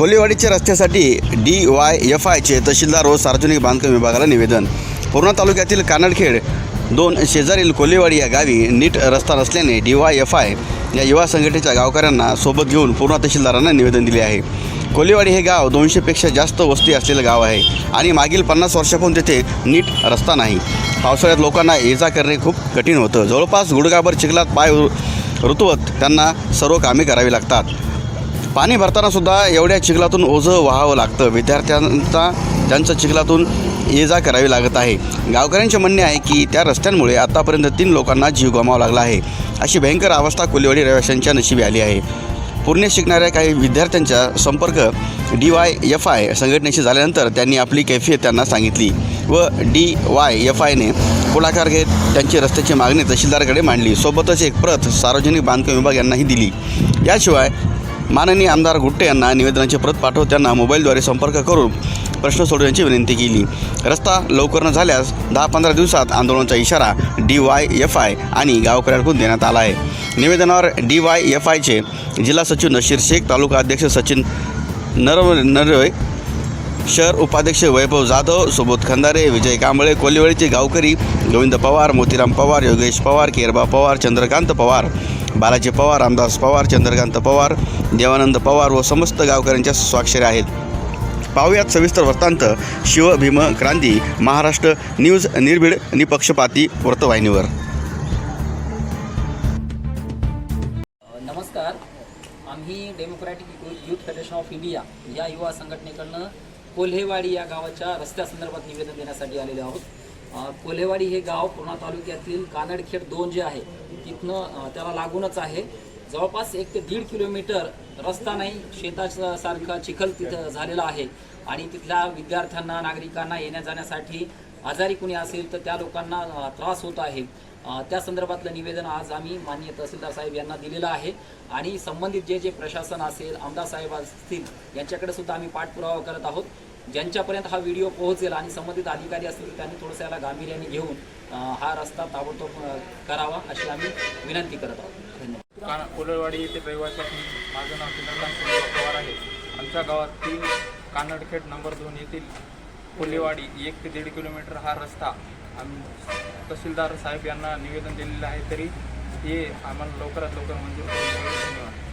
कोल्हेवाडीच्या रस्त्यासाठी D Y F आयचे तहसीलदार व सार्वजनिक बांधकाम विभागाला निवेदन. पूर्णा तालुक्यातील कानडखेड दोन शेजारील कोल्हेवाडी या गावी नीट रस्ता नसल्याने डी वाय एफ आय या युवा संघटनेच्या गावकऱ्यांना सोबत घेऊन पूर्णा तहसीलदारांना निवेदन दिले आहे. कोल्हेवाडी हे गाव दोनशेपेक्षा जास्त वस्ती असलेलं गाव आहे आणि मागील पन्नास वर्षापासून तेथे नीट रस्ता नाही. पावसाळ्यात लोकांना ये जा करणे खूप कठीण होतं. जवळपास गुडगाभर चिखलात पाय रु- ऋतुवत त्यांना सर्व कामे करावी लागतात. पाणी भरताना सुद्धा एवढ्या चिखलातून ओझं व्हावं लागतं. विद्यार्थ्यांचा त्यांचं चिखलातून ये जा करावी लागत आहे. गावकऱ्यांचे म्हणणे आहे की त्या रस्त्यांमुळे आतापर्यंत तीन लोकांना जीव गमावा लागला आहे. अशी भयंकर अवस्था कोल्हेवाडी रहिवाशांच्या नशिबी आली आहे. पुणे शिकणाऱ्या काही विद्यार्थ्यांचा संपर्क डी वाय एफ आय संघटनेशी झाल्यानंतर त्यांनी आपली कैफियत त्यांना सांगितली व डी वाय एफ आयने पुढाकार घेत त्यांची रस्त्याची मागणी तहसीलदाराकडे मांडली. सोबतच एक प्रत सार्वजनिक बांधकाम विभाग यांनाही दिली. याशिवाय माननीय आमदार गुट्टे यांना निवेदनाची प्रत पाठवताना मोबाईलद्वारे संपर्क करून प्रश्न सोडवण्याची विनंती केली. रस्ता लवकर न झाल्यास दहा पंधरा दिवसात आंदोलनाचा इशारा डी वाय एफ आय आणि गावकऱ्यांकडून देण्यात आला आहे. निवेदनावर डी वाय एफ आयचे जिल्हा सचिव नशीर शेख तालुका अध्यक्ष सचिन नरव नरवे शहर उपाध्यक्ष वैभव जाधव सुबोध खंदारे विजय कांबळे कोल्हेवाडीचे गावकरी गोविंद पवार मोतीराम पवार योगेश पवार केरबा पवार चंद्रकांत पवार बालाजी पवार रामदास पवार चंद्रकांत पवार देवानंद पवार व समस्त गावकऱ्यांच्या स्वाक्षरी आहेत. पाहुयात सविस्तर वृत्तांत. शिव भीम क्रांती महाराष्ट्र न्यूज निर्भीड निपक्षपाती वृत्तवाहिनीवर. नमस्कार. आम्ही democratic youth federation of India या युवा संघटनेकडनं कोल्हेवाडी या गावाच्या रस्त्यासंदर्भात निवेदन देण्यासाठी आलेले आहोत. कोल्हेवाडी हे गाव पूर्णा तालुक्यातील कानडखेड दोन जे आहे तिथनं त्याला लागूनच आहे. जवळपास एक ते दीड किलोमीटर रस्ता नाही शेताचा सारखा चिखल तिथं झालेला आहे. आणि तिथल्या विद्यार्थ्यांना नागरिकांना येण्या जाण्यासाठी आजारी कुणी असेल तर त्या लोकांना त्रास होत आहे. त्या संदर्भातलं निवेदन आज आम्ही माननीय तहसीलदार साहेब यांना दिलेलं आहे. आणि संबंधित जे जे प्रशासन असेल आमदार साहेब असतील यांच्याकडे सुद्धा आम्ही पाठपुरावा करत आहोत. ज्यांच्यापर्यंत हा व्हिडिओ पोहोचेल आणि संबंधित अधिकारी असतील त्यांनी थोडंसं याला गांभीर्याने घेऊन हा रस्ता ताबडतोब करावा अशी आम्ही विनंती करत आहोत. धन्यवाद. काना येथे रहिवासी असून माझं नाव चंद्रकांत पवार आहे. आमच्या गावात तीन कानडखेड नंबर दोन येथील कोलेवाडी एक ते दीड किलोमीटर हा रस्ता आम्ही तहसीलदार साहेब यांना निवेदन दिलेलं आहे तरी हे आम्हाला लवकरात लवकर मंजूर करून धन्यवाद.